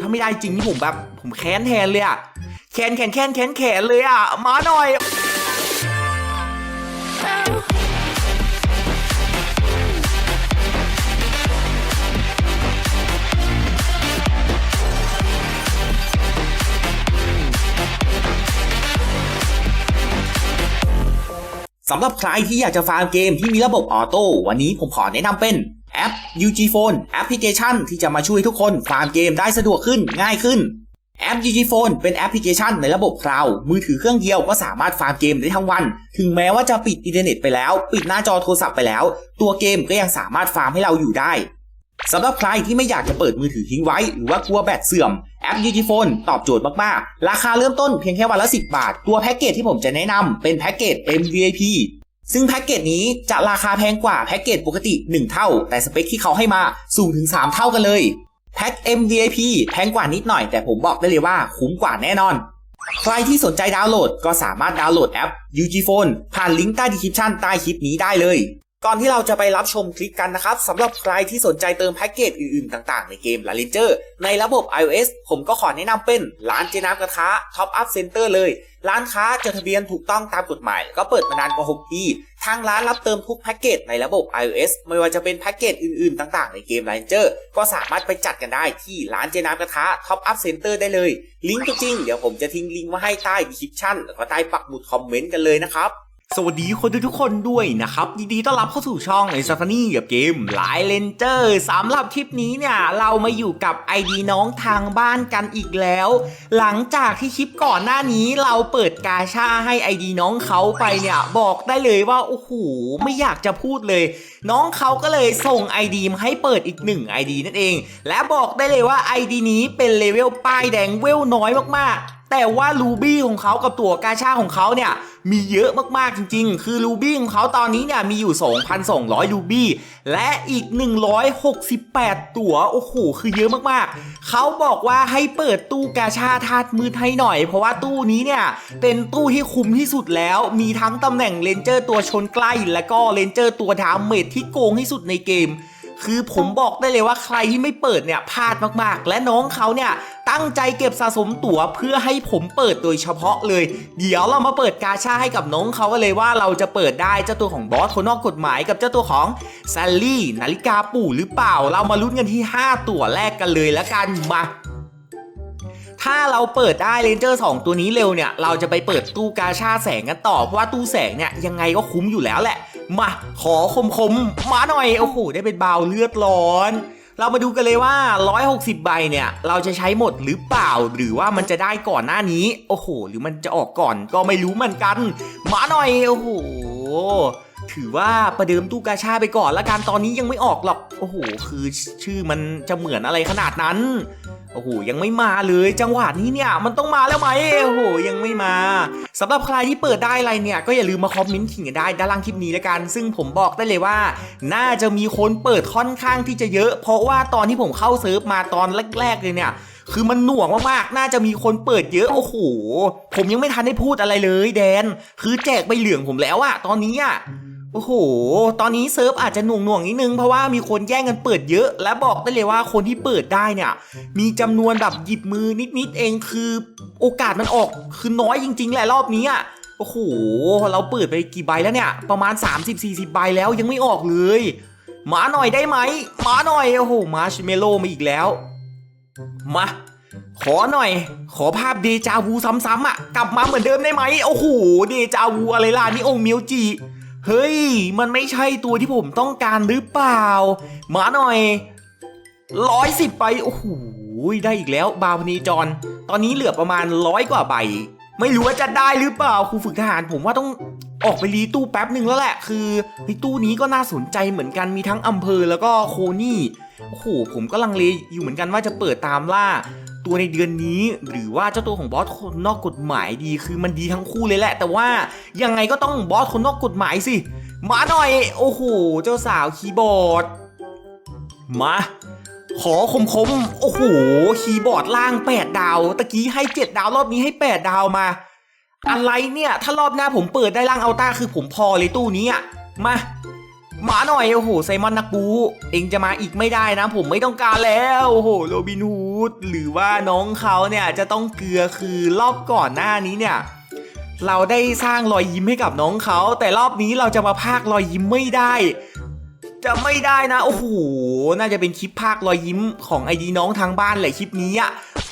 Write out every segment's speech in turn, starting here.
ถ้าไม่ได้จริงนี่ผมแบบ ผมแค้นแทนเลยอะแค้นแค้นแค้นแค้นแขนเลยอะมาหน่อย สำหรับใครที่อยากจะฟาร์มเกมที่มีระบบออโต้วันนี้ผมขอแนะนำเป็น แอป UG Phone แอปพลิเคชันที่จะมาช่วยทุกคนฟาร์มเกมได้สะดวกขึ้นง่ายขึ้นแอป UG Phone เป็นแอปพลิเคชันในระบบคลาวด์มือถือเครื่องเดียวก็สามารถฟาร์มเกมได้ทั้งวัน ถึงแม้ว่าจะปิดอินเทอร์เน็ตไปแล้ว ปิดหน้าจอโทรศัพท์ไปแล้ว ตัวเกมก็ยังสามารถฟาร์มให้เราอยู่ได้สำหรับใครที่ไม่อยากจะเปิดมือถือทิ้งไว้ หรือว่ากลัวแบตเสื่อม แอป u g p h o n e ตอบโจทย์มาก ๆ ราคาเริ่มต้นเพียงแค่วันละ 10 บาท ตัวแพ็กเกจที่ผมจะแนะนำเป็นแพ็กเกจ MVIP ซึ่งแพ็กเกจนี้จะราคาแพงกว่าแพ็กเกจปกติ 1 เท่า แต่สเปคที่เขาให้มาสูงถึง 3 เท่ากันเลยแพ็ก MVIP แพงกว่านิดหน่อยแต่ผมบอกได้เลยว่าคุ้มกว่าแน่นอน ใครที่สนใจดาวน์โหลดก็สามารถดาวน์โหลดแอป UG Phone ผ่านลิงก์ใต้ดีคริปชันใต้คลิปนี้ได้เลย ก่อนที่เราจะไปรับชมคลิปกันนะครับสำหรับใครที่สนใจเติมแพ็กเกจอื่นๆ ต่างๆ ในเกม La Ranger ในระบบ iOS ผมก็ขอแนะนำเป็นร้านเจน้ำกระทะ Top Up Center เลย ร้านค้าจดทะเบียนถูกต้องตามกฎหมาย ก็เปิดมานานกว่า 6 ปี ทางร้านรับเติมทุกแพ็กเกจในระบบ iOS ไม่ว่าจะเป็นแพ็กเกจอื่นๆ ต่างๆ ในเกม La Ranger ก็สามารถไปจัดกันได้ที่ร้านเจน้ำกระทะ Top Up Center ได้เลย ลิงก์ตัวจริง เดี๋ยวผมจะทิ้งลิงก์ไว้ให้ใต้ดีคริปชั่นแล้วก็ใต้ปักหมุดคอมเมนต์กันเลยนะครับ สวัสดีคนทุกๆคนด้วยนะครับ ยินดีต้อนรับเข้าสู่ช่องไอซัฟนี่กับเกมหลายเลนเจอร์สำหรับคลิปนี้เนี่ย เรามาอยู่กับ ID น้องทางบ้านกันอีกแล้ว หลังจากที่คลิปก่อนหน้านี้เราเปิดกาชาให้ ID น้องเขาไปเนี่ย บอกได้เลยว่า โอ้โห ไม่อยากจะพูดเลย น้องเขาก็เลยส่ง ID มาให้เปิดอีกหนึ่ง ID นั่นเอง และบอกได้เลยว่า ID นี้เป็นเลเวลป้ายแดงเวลน้อยมากๆ แต่ว่ารูบี้ของเขากับตัวกาชาของเขาเนี่ย มีเยอะมากๆจริง ๆ คือรูบี้ของเขาตอนนี้เนี่ยมีอยู่ 2,200รูบี้และอีก 168 ตั๋วโอ้โหคือเยอะมากๆ เขาบอกว่าให้เปิดตู้กาชาธาตุมืดให้หน่อย เพราะว่าตู้นี้เนี่ยเป็นตู้ที่คุ้มที่สุดแล้ว มีทั้งตำแหน่งเลนเจอร์ตัวชนใกล้ และก็เลนเจอร์ตัวดาเมจที่โกงที่สุดในเกม คือผมบอกได้เลยว่าใครที่ไม่เปิดเนี่ยพลาดมากๆ และน้องเขาเนี่ยตั้งใจเก็บสะสมตั๋วเพื่อให้ผมเปิดโดยเฉพาะเลย เดี๋ยวเรามาเปิดกาชาให้กับน้องเขากันเลยว่าเราจะเปิดได้เจ้าตัวของบอสคนนอกกฎหมายกับเจ้าตัวของแซลลี่นาฬิกาปู่หรือเปล่า เรามาลุ้นกันที่ 5 ตั๋วแรกกันเลยแล้วกันมา ถ้าเราเปิดได้เลนเจอร์ 2 ตัวนี้เร็วเนี่ย เราจะไปเปิดตู้กาชาแสงกันต่อ เพราะว่าตู้แสงเนี่ยยังไงก็คุ้มอยู่แล้วแหละ มาขอคมคมๆมาหน่อย โอ้โห ได้เป็นบาวเลือดร้อน เรามาดูกันเลยว่า 160 ใบเนี่ย เราจะใช้หมดหรือเปล่า หรือว่ามันจะได้ก่อนหน้านี้ โอ้โห หรือมันจะออกก่อนก็ไม่รู้เหมือนกัน มาหน่อย โอ้โหถือว่าประเดิมตู้กาชาไปก่อนละกันตอนนี้ยังไม่ออกหรอก โอ้โห คือชื่อมันจะเหมือนอะไรขนาดนั้น โอ้โหยังไม่มาเลยจังหวะนี้เนี่ยมันต้องมาแล้วไหมโอ้โหยังไม่มาสำหรับใครที่เปิดได้อะไรเนี่ยก็อย่าลืมมาคอมเมนต์ขิงกันได้ด้านล่างคลิปนี้แล้วกัน ซึ่งผมบอกได้เลยว่า น่าจะมีคนเปิดค่อนข้างที่จะเยอะ เพราะว่าตอนที่ผมเข้าเซิร์ฟมาตอนแรกๆเลยเนี่ยคือมันหน่วงมากๆ น่าจะมีคนเปิดเยอะ โอ้โห ผมยังไม่ทันได้พูดอะไรเลยแดน คือแจกใบเหลืองผมแล้วอะตอนนี้อะ โอ้โห ตอนนี้เซิร์ฟอาจจะหน่วงหน่วงๆนิดนึงเพราะว่ามีคนแย่งกันเปิดเยอะ และบอกได้เลยว่าคนที่เปิดได้เนี่ย มีจำนวนแบบหยิบมือนิดๆเองคือโอกาสมันออกคือน้อยจริงๆแหละรอบนี้อะโอ้โห เราเปิดไปกี่ใบแล้วเนี่ย ประมาณ 30-40 ใบแล้วยังไม่ออกเลยมาหน่อยได้ไหมมาหน่อยโอ้โหมาร์ชเมลโล่มาอีกแล้ว มาขอหน่อย ขอภาพเดจาวูซ้ำๆอะ กลับมาเหมือนเดิมได้ไหมโอ้โหเดจาวูอะไรล่ะนี่องค์เมียวจิ เฮ้ย มันไม่ใช่ตัวที่ผมต้องการหรือเปล่า มาหน่อยร้อยสิบไป โอ้โห ได้อีกแล้วบาวพนีจร ตอนนี้เหลือประมาณร้อยกว่าใบ ไม่รู้ว่าจะได้หรือเปล่าครูฝึกทหารผมว่าต้องออกไปรีตู้แป๊บหนึ่งแล้วแหละ คือในตู้นี้ก็น่าสนใจเหมือนกันมีทั้งอำเภอแล้วก็โคนี่ โอ้โห ผมก็ลังเลอยู่เหมือนกันว่าจะเปิดตามล่า ตัวในเดือนนี้ หรือว่าเจ้าตัวของบอสคนนอกกฎหมายดีคือมันดีทั้งคู่เลยแหละ แต่ว่ายังไงก็ต้องบอสคนนอกกฎหมายสิ มาหน่อย โอ้โห เจ้าสาวคีย์บอร์ด มา ขอคมคมๆโอ้โห คีย์บอร์ดล่าง 8 ดาว ตะกี้ให้ 7 ดาวรอบนี้ให้ 8 ดาวมา อะไรเนี่ย ถ้ารอบหน้าผมเปิดได้ล่างเอัลต้าคือผมพอเลยตู้นี้อะมา มาหน่อยโอ้โหไซมอนนักบูเองจะมาอีกไม่ได้นะ ผมไม่ต้องการแล้วโอ้โหโรบินฮูดหรือว่าน้องเขาเนี่ยจะต้องเกลือคือรอบก่อนหน้านี้เนี่ยเราได้สร้างรอยยิ้มให้กับน้องเขา แต่รอบนี้เราจะมาพากรอยยิ้มไม่ได้ จะไม่ได้นะโอ้โหน่าจะเป็นคลิปภาครอยยิ้มของไอดีน้องทางบ้านแหละคลิปนี้อะ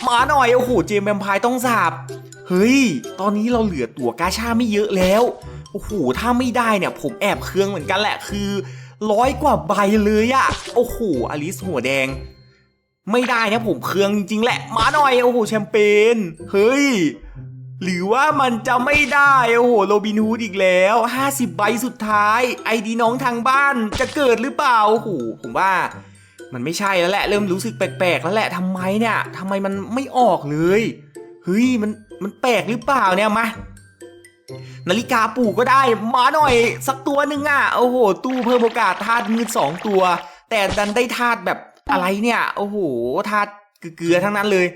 มาหน่อยโอ้โหเจมส์แวมพร์ต้องสาบเฮ้ย ตอนนี้เราเหลือตั๋วกาชาไม่เยอะแล้ว โอ้โห ถ้าไม่ได้เนี่ย ผมแอบเคืองเหมือนกันแหละ คือร้อยกว่าใบเลยอะโอ้โห อลิสหัวแดง ไม่ได้นะผมเคืองจริงๆแหละ มาหน่อย โอ้โห แชมเปญ เฮ้ย หรือว่ามันจะไม่ได้ โอ้โห โรบินฮูดอีกแล้ว 50 ใบสุดท้าย ไอดีน้องทางบ้านจะเกิดหรือเปล่า โอ้โห ผมว่ามันไม่ใช่แล้วแหละ เริ่มรู้สึกแปลกๆ แล้วแหละทำไมเนี่ยทำไมมันไม่ออกเลย เฮ้ย มัน มันแปลกหรือเปล่าเนี่ย มา นาฬิกาปู่ก็ได้มาหน่อย สักตัวหนึ่งอะโอ้โห ตู้เพิ่มโอกาสธาตุมืดสองตัว แต่ดันได้ธาตุแบบอะไรเนี่ย โอ้โหธาตุเกลือทั้งนั้นเลย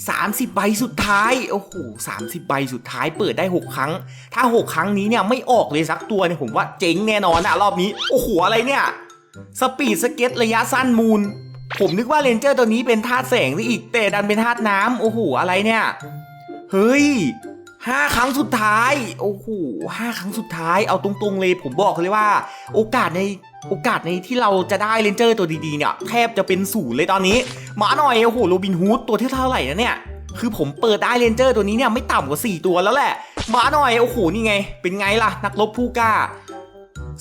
30 ใบสุดท้าย โอ้โห30 ใบสุดท้ายเปิดได้ 6 ครั้ง ถ้า 6 ครั้งนี้เนี่ยไม่ออกเลยสักตัวเนี่ยผมว่าเจ๊งแน่นอนอะรอบนี้ โอ้โหอะไรเนี่ย สปีดสเก็ตระยะสั้นมูล ผมนึกว่าเรนเจอร์ตัวนี้เป็นธาตุแสงซะอีกแต่ดันเป็นธาตุน้ำโอ้โหอะไรเนี่ย เฮ้ย ห้าครั้งสุดท้าย โอ้โหห้าครั้งสุดท้าย เอาตรงๆเลย ผมบอกเลยว่า โอกาสในโอกาสในที่เราจะได้เรนเจอร์ตัวดีๆเนี่ยแทบจะเป็นศูนย์เลยตอนนี้ มาหน่อย โอ้โห โรบินฮูดตัวที่เท่าไหร่นะเนี่ย คือผมเปิดได้เรนเจอร์ตัวนี้เนี่ยไม่ต่ำกว่า 4 ตัวแล้วแหละ มาหน่อย โอ้โห นี่ไง เป็นไงล่ะ นักรบผู้กล้า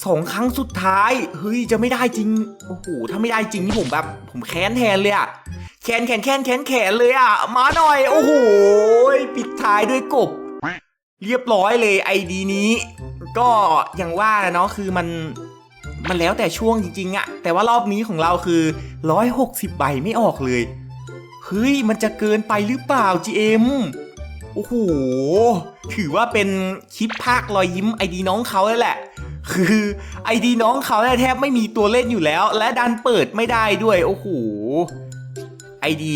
สองครั้งสุดท้าย เฮ้ย จะไม่ได้จริง โอ้โห ถ้าไม่ได้จริงนี่ผมแบบ ผมแค้นแทนเลยอะแค้นแค้นแค้นแค้นแขนเลยอะมาหน่อย โอ้โห ปิดท้ายด้วยกบ เรียบร้อยเลยไอดีนี้ ก็อย่างว่าเนาะคือมันมันแล้วแต่ช่วงจริงๆอะแต่ว่ารอบนี้ของเราคือ 160 ใบไม่ออกเลยเฮ้ยมันจะเกินไปหรือเปล่า GM โอ้โหถือว่าเป็นคลิปภาครอยยิ้มไอดีน้องเขาเลยแหละ คือไอดีน้องเขาแทบไม่มีตัวเล่นอยู่แล้ว และดันเปิดไม่ได้ด้วยโอ้โหไอดี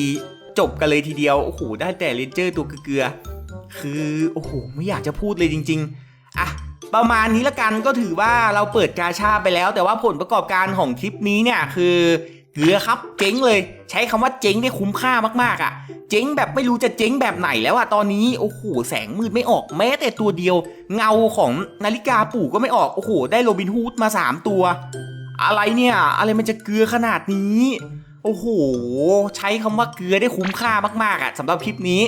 จบกันเลยทีเดียวโอ้โหได้แต่เลนเจอร์ตัวเกลือ คือโอ้โหไม่อยากจะพูดเลยจริง ๆอะประมาณนี้ละกันก็ถือว่าเราเปิดกาชาไปแล้ว แต่ว่าผลประกอบการของคลิปนี้เนี่ยคือเกลือครับเจ๊งเลย ใช้คำว่าเจ๊งได้คุ้มค่ามากๆอะ่ะ เจ๊งแบบไม่รู้จะเจ๊งแบบไหนแล้วอะตอนนี้โอ้โหแสงมืดไม่ออกแม้แต่ตัวเดียว เงาของนาฬิกาปู่ก็ไม่ออกโอ้โหได้โรบินฮูดมา 3 ตัว อะไรเนี่ย อะไรมันจะเกลือขนาดนี้ โอ้โห ใช้คำว่าเกลือได้คุ้มค่ามากๆอะ่ะสำหรับคลิปนี้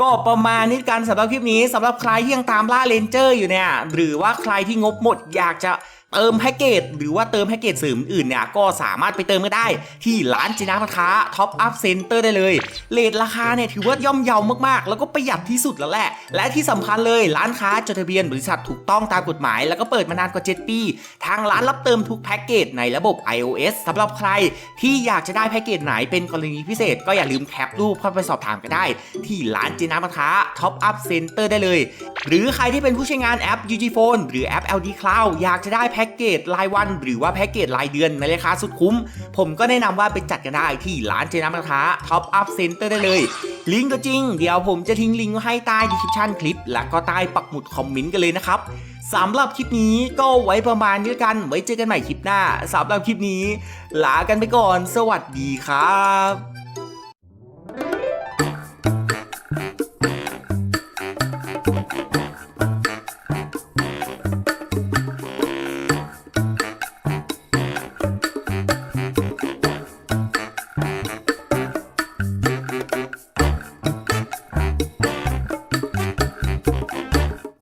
ก็ประมาณนี้กันสำหรับคลิปนี้สำหรับใครที่ยังตามล่าเลนเจอร์อยู่เนี่ย หรือว่าใครที่งบหมดอยากจะ เติมแพ็กเกจหรือว่าเติมแพ็กเกจเสริมอื่นเนี่ยก็สามารถไปเติมก็ได้ ที่ร้านจินาพัค้าท็อปอัพเซ็นเตอร์ได้เลยเลทราคาเนี่ยถือว่าย่อมเยาวมากๆ แล้วก็ประหยัดที่สุดแล้วแหละ และที่สำคัญเลยร้านค้าจดทะเบียนบริษัทถูกต้องตามกฎหมาย แล้วก็เปิดมานานกว่า 7 ปี ทางร้านรับเติมทุกแพ็กเกจในระบบ iOS สำหรับใครที่อยากจะได้แพ็กเกจไหนเป็นกรณีพิเศษ ก็อย่าลืมแคปรูปเข้าไปสอบถามกันได้ ที่ร้านจินาพัค้าท็อปอัพเซ็นเตอร์ได้เลย หรือใครที่เป็นผู้ใช้งานแอป UG Phone หรือแอป LD Cloud อยากจะได้แพ็แพ็กเกจรายวัน หรือว่าแพ็กเกจรายเดือนในราคาสุดคุ้ม ผมก็แนะนำว่าไปจัดกันได้ที่ร้านเจน้ำกระทะท็อปอัพเซ็นเตอร์ได้เลย ลิงก์ก็จริง เดี๋ยวผมจะทิ้งลิงก์ให้ใต้ดีคริปชั่นคลิป และก็ใต้ปักหมุดคอมเมนต์กันเลยนะครับสำหรับคลิปนี้ก็ไว้ประมาณนี้กัน ไว้เจอกันใหม่คลิปหน้าสำหรับคลิปนี้ลากันไปก่อน สวัสดีครับ